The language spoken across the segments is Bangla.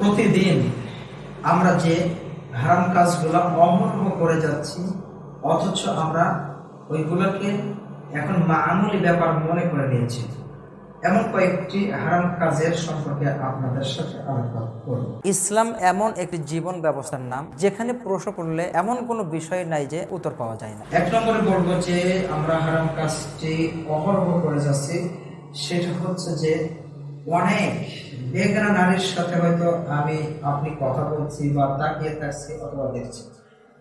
প্রতিদিন আমরা যে হারাম কাজগুলো অমর্ম করে যাচ্ছি অথচ আমরা ওইগুলোকে এখন মামুলি ব্যাপার মনে করে নিয়েছি। এমন কয়েকটি হারাম কাজের সম্পর্কে আপনাদের সাথে আলোচনা করব। ইসলাম এমন একটি জীবন ব্যবস্থার নাম যেখানে প্রশ্ন করলে এমন কোনো বিষয় নাই যে উত্তর পাওয়া যায় না। এক নম্বরে বলব যে আমরা হারাম কাজটি অহরহ করে যাচ্ছি সেটা হচ্ছে যে অনেক বেগানা নারীর সাথে হয়তো আমি আপনি কথা বলছি বা তাকিয়ে থাকছি অথবা দেখছি।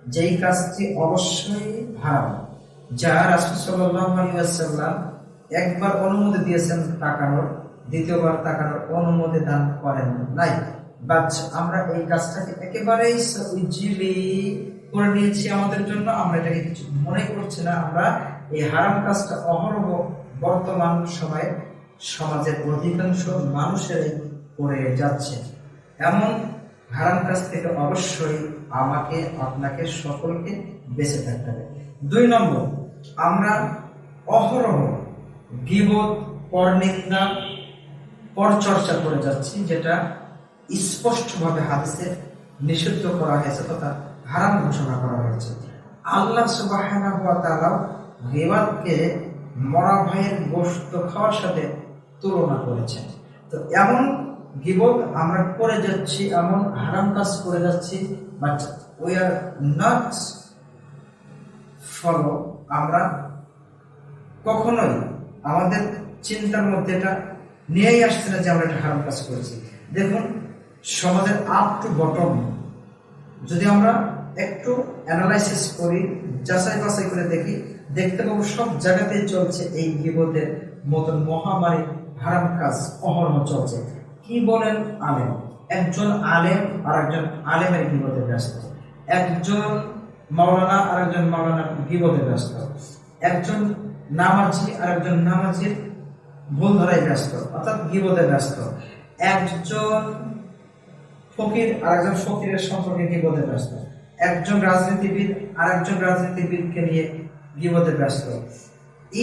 যেই কাজটি অবশ্যই হারাম যা রাসুল সাল্লাম একবার অনুমতি দিয়েছেন তাকানোর, দ্বিতীয়বার তাকানোর অনুমতি দান করেন নাই। বাট আমরা এই কাজটাকে একেবারেই ইজিলি করে নিয়েছি আমাদের জন্য। আমরা এটাকে কিছু মনে করছি না। আমরা এই হারাম কাজটা অহরহ বর্তমান সময়ে সমাজের অধিকাংশ মানুষেরই করে যাচ্ছে। এমন হারাম কাজ থেকে অবশ্যই আমাকে, আপনাকে, সকলকে বেঁচে থাকতে হবে। দুই নম্বর, আমরা অহরহ গিবত, পরনিন্দা, পরচর্চা করে যাচ্ছি, যেটা স্পষ্টভাবে হাদিসে নিষিদ্ধ করা হয়েছে তথা হারাম ঘোষণা করা হয়েছে। আল্লাহ তাআলা গিবতকে মরা ভাইয়ের গোশত খাওয়ার সাথে তুলনা করেছেন। তো এমন গিবত আমরা করে যাচ্ছি, এমন হারাম কাজ করে যাচ্ছি but we are not follow আমরা কখনোই আমাদের চিন্তার মধ্যে এটা নিয়েই আসছে না যে আমরা একটা হারাম কাজ করেছি। দেখুন, সমাজের আপ টু বটম যদি আমরা একটু অ্যানালাইসিস করি, যাচাই বাছাই করে দেখি, দেখতে পাবো সব জায়গাতেই চলছে এই বিপদের মতন মহামারী হারাম কাজ অহরহ চলছে। কি বলেন আলেম? একজন আলেম আর একজন আলেমের বিপদে ব্যস্ত। একজন মাওলানা আর একজন মাওলানার বিপদে ব্যস্ত। একজন নামাজি আর একজন নামাজির ভুল ধরাই ব্যস্ত, অর্থাৎ গিবদে ব্যস্ত। একজন ফকির আর একজন ফকিরের সম্পর্কে গিবদে ব্যস্ত। একজন রাজনীতিবিদ আর একজন রাজনীতিবিদকে নিয়ে গিবদে ব্যস্ত।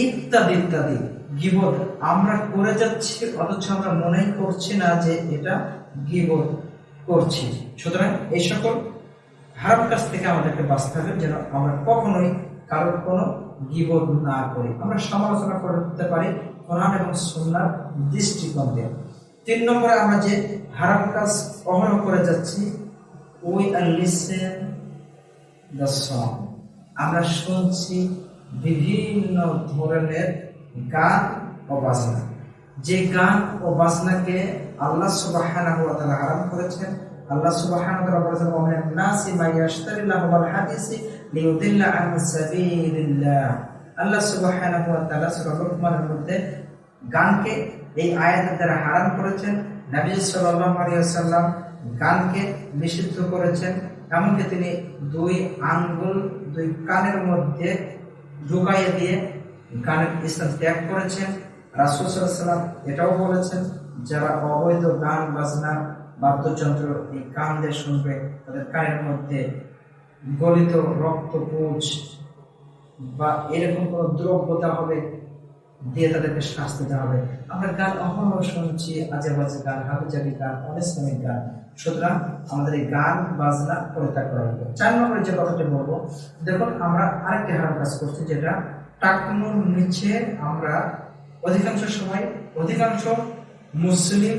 ইত্যাদি ইত্যাদি। গিবদ আমরা করে যাচ্ছি, অথচ আমরা মনেই করছি না যে এটা গিবদ করছি। সুতরাং এই সকল হারাম কাছ থেকে আমাদেরকে বাঁচতে হবে, যেন আমরা কখনোই কারোর কোনো গিবদ না করি। আমরা সমালোচনা করতে পারি কোরআন এবং সুন্নার দৃষ্টিকোণ। দিয়ে তিন নম্বরে আমরা যে হারাম কাজ অহরহ করে যাচ্ছি we are listen the song আমরা শুনছি বিভিন্ন ধরনের গান ও বাজনা। যে গান ও বাজনাকে আল্লাহ সুবহানাহু ওয়া তাআলা হারাম করেছেন। আল্লাহ সাবিলিল্লাহ। আল্লাহ লুকমানের মধ্যে গানকে এই আয়াতের দ্বারা হারাম করেছেন। নবী সাল্লাল্লাহু গানকে নিষিদ্ধ করেছেন। এমনকি তিনি দুই আঙ্গুল, দুই কানের মধ্যে ঢুকাইয়ে দিয়ে গানের স্থান ত্যাগ করেছেন। রাসূল এটাও বলেছেন, যারা অবৈধ গান, বাজনা, বাদ্যযন্ত্র এই কান দিয়ে শুনবে, তাদের কানের মধ্যে গলিত রক্ত পুজ বা এরকম কোনো দ্রব্যতা হবে, দিয়ে তাদেরকে শাস্তি দেওয়া হবে। আমরা গান অহরহ শুনছি আজে বাজে গান, হাবিজাবি গান অনিসলামিক গান। সুতরাং আমাদের এই গান, বাজনা পরিত্যাগ করা হবে চার নম্বরে যে কথাটি বলব, দেখুন, আমরা আরেকটি হারাম কাজ করছি, যেটা টাকনুর নিচে আমরা অধিকাংশ সময়, অধিকাংশ মুসলিম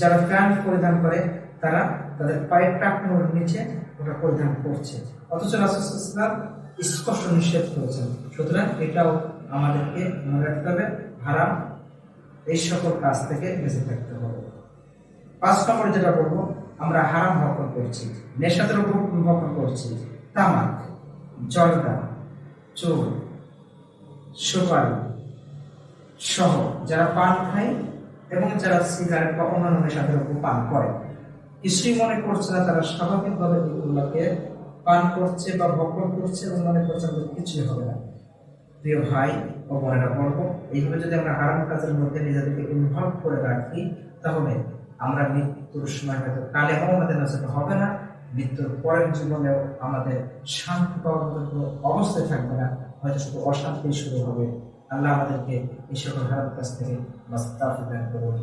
যারা প্যান্ট পরিধান করে, তারা তাদের পায়ের টাকনুর নিচে ওটা পরিধান করছে। অথচ রাসুলাম স্পষ্ট নিষেধ করেছেন। সুতরাং এটাও আমাদেরকে মনে রাখতে হবে, হারাম, এই সকল কাজ থেকে বেঁচে থাকতে হবে। পাঁচ নম্বরে যেটা বলব আমরা হারাম ভক্ষণ করছি নেশাদের উপর ভক্ষণ করছি, তামাক, জর্দা, চোর, সুপারি সহ যারা পান খায় এবং যারা সিগারেট বা অন্যান্য নেশাদের উপর পান করে। কিছুই মনে করছে না, তারা স্বাভাবিকভাবে এগুলোকে পান করছে বা ভক্ষণ করছে এবং মনে করছে আমাদের কিছুই হবে না। প্রিয় ভাই ও বোনেরা, বলব, এইভাবে যদি আমরা হারাম কাজের মধ্যে নিজেদেরকে ইনভলভ করে রাখি, তাহলে আমরা মৃত্যুর সময় হয়তো কালে হবে, আমাদের নজর হবে না। মৃত্যুর পরের জীবনেও আমাদের শান্তি পাওয়ার মতো অবস্থায় থাকবে না। হয়তো শুধু অশান্তি শুরু হবে। আল্লাহ আমাদেরকে এই সকল হারাম কাজ থেকে বাস্তাফ দান করুন।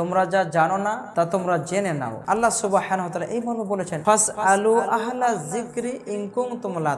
তোমরা যা জানো না, তা তোমরা জেনে নাও। আল্লাহ সুবাহ এই মর্মে বলেছেন ফাস আলু আহলা জিক্রি ইনকুম তোমলা